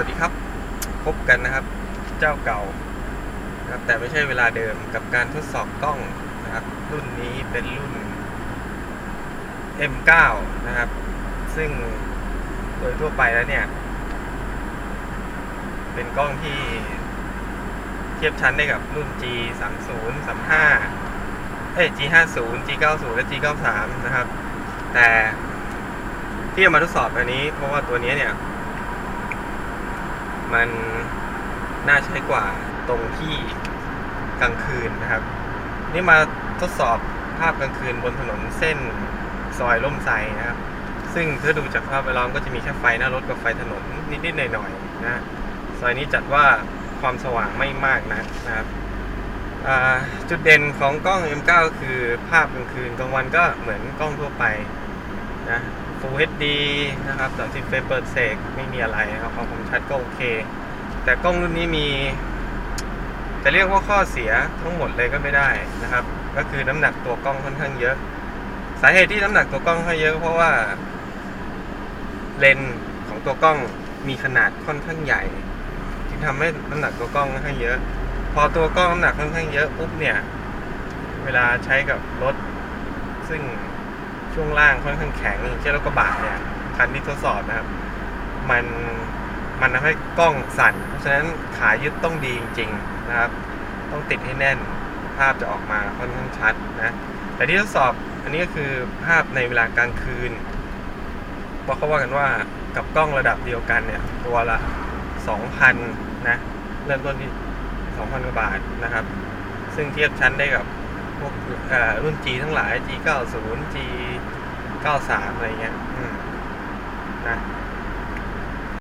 วัสดีครับ พบกันนะครับ เจ้าเก่านะครับแต่ไม่ใช่เวลาเดิมกับการทดสอบกล้องนะครับ รุ่นนี้เป็นรุ่น M9 นะครับ ซึ่งโดยทั่วไปแล้วเนี่ย เป็นกล้องที่เทียบชั้นได้กับรุ่น G 3 0 3 5เอ้ย G 5 0 G 9 0และ G 9 3นะครับ แต่ที่จะมาทดสอบอันนี้ เพราะว่าตัวนี้เนี่ย มันน่าใช้กว่าตรงที่กลางคืนนะครับ นี่มาทดสอบภาพกลางคืนบนถนนเส้นซอยล่มไทรนะครับ ซึ่งถ้าดูจากภาพแวดล้อมก็จะมีแค่ไฟหน้ารถกับไฟถนนนิดๆหน่อยๆนะซอยนี้จัดว่าความสว่างไม่มากนะนะครับจุดเด่นของกล้อง M9 ก็คือภาพกลางคืนกลางวันก็เหมือนกล้องทั่วไป นะ Full HD นะครับ30เฟรมเปิดเสกไม่มีอะไรครับความคมชัดก็โอเค แต่กล้องรุ่นนี้มี จะเรียกว่าข้อเสียทั้งหมดเลยก็ไม่ได้นะครับ ก็คือน้ำหนักตัวกล้องค่อนข้างเยอะ สาเหตุที่น้ำหนักตัวกล้องค่อนข้างเยอะ เพราะว่าเลนส์ของตัวกล้องมีขนาดค่อนข้างใหญ่จึงทำให้น้ำหนักตัวกล้องค่อนข้างเยอะ พอตัวกล้องน้ำหนักค่อนข้างเยอะปุ๊บเนี่ย เวลาใช้กับรถซึ่ง ช่วงล่างค่อนข้างแข็งอย่างเช่นรถกระบะเนี่ยคันที่ทดสอบนะครับมันมันทำให้กล้องสั่น เพราะฉะนั้นขายึดต้องดีจริงๆนะครับ ต้องติดให้แน่นภาพจะออกมาค่อนข้างชัดนะแต่ที่ทดสอบอันนี้ก็คือภาพในเวลากลางคืนเพราะเขาว่ากันว่ากับกล้องระดับเดียวกันเนี่ยตัวละ 2,000 นะเริ่มต้นที่ 2,000 กว่าบาทนะครับ ซึ่งเทียบชั้นได้กับ พวกอ่อรุ่น G ทั้งหลาย G 90 G 93อะไรเงี้ยอืมนะ